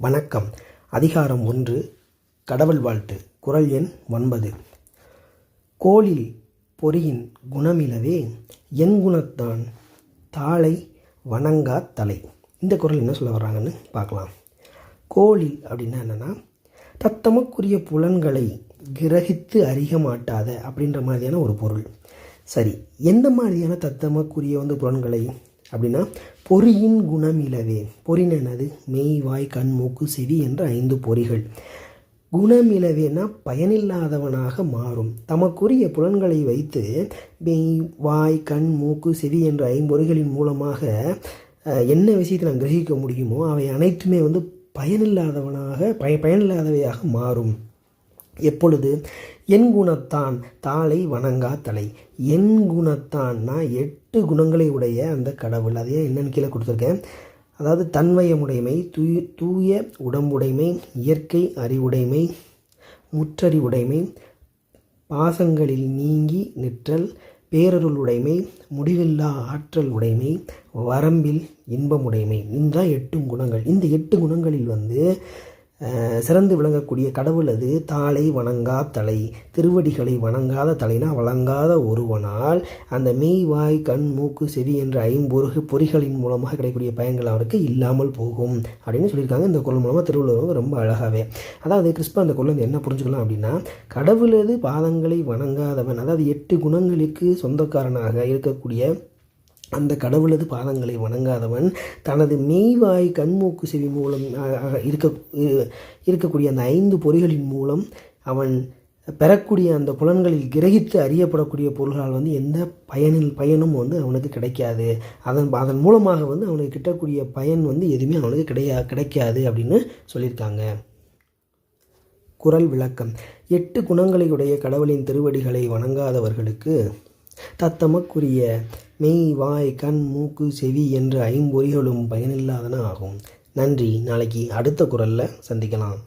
வணக்கம். அதிகாரம் ஒன்று. கடவுள் வாழ்த்து. குறள் எண் ஒன்பது. கோளில் பொறியின் குணமிலவே என் குணத்தான் தாளை வணங்கா தலை. இந்த குறள் என்ன சொல்ல வர்றாங்கன்னு பார்க்கலாம். கோளில் அப்படின்னா என்னென்னா தத்தமக்குரிய புலன்களை கிரகித்து அறிய மாட்டாத அப்படின்ற மாதிரியான ஒரு பொருள். சரி எந்த மாதிரியான தத்தமக்குரிய வந்து புலன்களை அப்படின்னா பொறியின் குணமிலவே. பொறின் என்னது? மெய் வாய் கண் மூக்கு செவி என்ற ஐந்து பொறிகள். குணமிலவேனா பயனில்லாதவனாக மாறும். தமக்குரிய புலன்களை வைத்து மெய் வாய் கண் மூக்கு செவி என்ற ஐம்பொறிகளின் மூலமாக என்ன விஷயத்தை நாம் கிரகிக்க முடியுமோ அவை அனைத்துமே வந்து பயனில்லாதவனாக பய பயனில்லாதவையாக மாறும். எப்பொழுது? என் குணத்தான் தாளை வணங்கா தலை. என் குணத்தான்னா எட்டு குணங்களை உடைய அந்த கடவுள். அதையே என்னன்னு கீழே கொடுத்துருக்கேன். அதாவது தன்மயமுடைமை தூய தூய உடம்புடைமை இயற்கை அறிவுடைமை முற்றறிவுடைமை பாசங்களில் நீங்கி நிற்றல் பேரருளுடைமை முடிவில்லா ஆற்றல் உடைமை வரம்பில் இன்பமுடைமை. இந்த எட்டு குணங்கள். இந்த எட்டு குணங்களில் வந்து சிறந்து விளங்கக்கூடிய கடவுள் அது. தாளை வணங்கா தலை திருவடிகளை வணங்காத தலைனா வழங்காத ஒருவனால் அந்த மெய் வாய் கண் மூக்கு செவி என்ற ஐம்பொருகு பொறிகளின் மூலமாக கிடைக்கக்கூடிய பயன்கள் அவருக்கு இல்லாமல் போகும் அப்படின்னு சொல்லியிருக்காங்க. இந்த குரல் மூலமாக திருவள்ளுவர் ரொம்ப அழகாகவே அதாவது கிறிஸ்ப அந்த குரல் என்ன புரிஞ்சுக்கலாம் அப்படின்னா கடவுளது பாதங்களை வணங்காதவன் அதாவது எட்டு குணங்களுக்கு சொந்தக்காரனாக இருக்கக்கூடிய அந்த கடவுளது பாதங்களை வணங்காதவன் தனது மெய்வாய் கண்மூக்கு செவி மூலம் இருக்க இருக்கக்கூடிய அந்த ஐந்து பொறிகளின் மூலம் அவன் பெறக்கூடிய அந்த புலன்களில் கிரகித்து அறியப்படக்கூடிய பொருள்களால் வந்து எந்த பயனில் பயனும் வந்து அவனுக்கு கிடைக்காது. அதன் அதன் மூலமாக வந்து அவனுக்கு கிட்டக்கூடிய பயன் வந்து எதுவுமே அவனுக்கு கிடையா கிடைக்காது அப்படின்னு சொல்லியிருக்காங்க. குரல் விளக்கம். எட்டு குணங்களையுடைய கடவுளின் திருவடிகளை வணங்காதவர்களுக்கு தத்தமக்குரிய மெய் வாய் கண் மூக்கு செவி என்ற ஐம்பொறிகளும் பயனில்லாதன ஆகும். நன்றி. நாளைக்கு அடுத்த குரலில் சந்திக்கலாம்.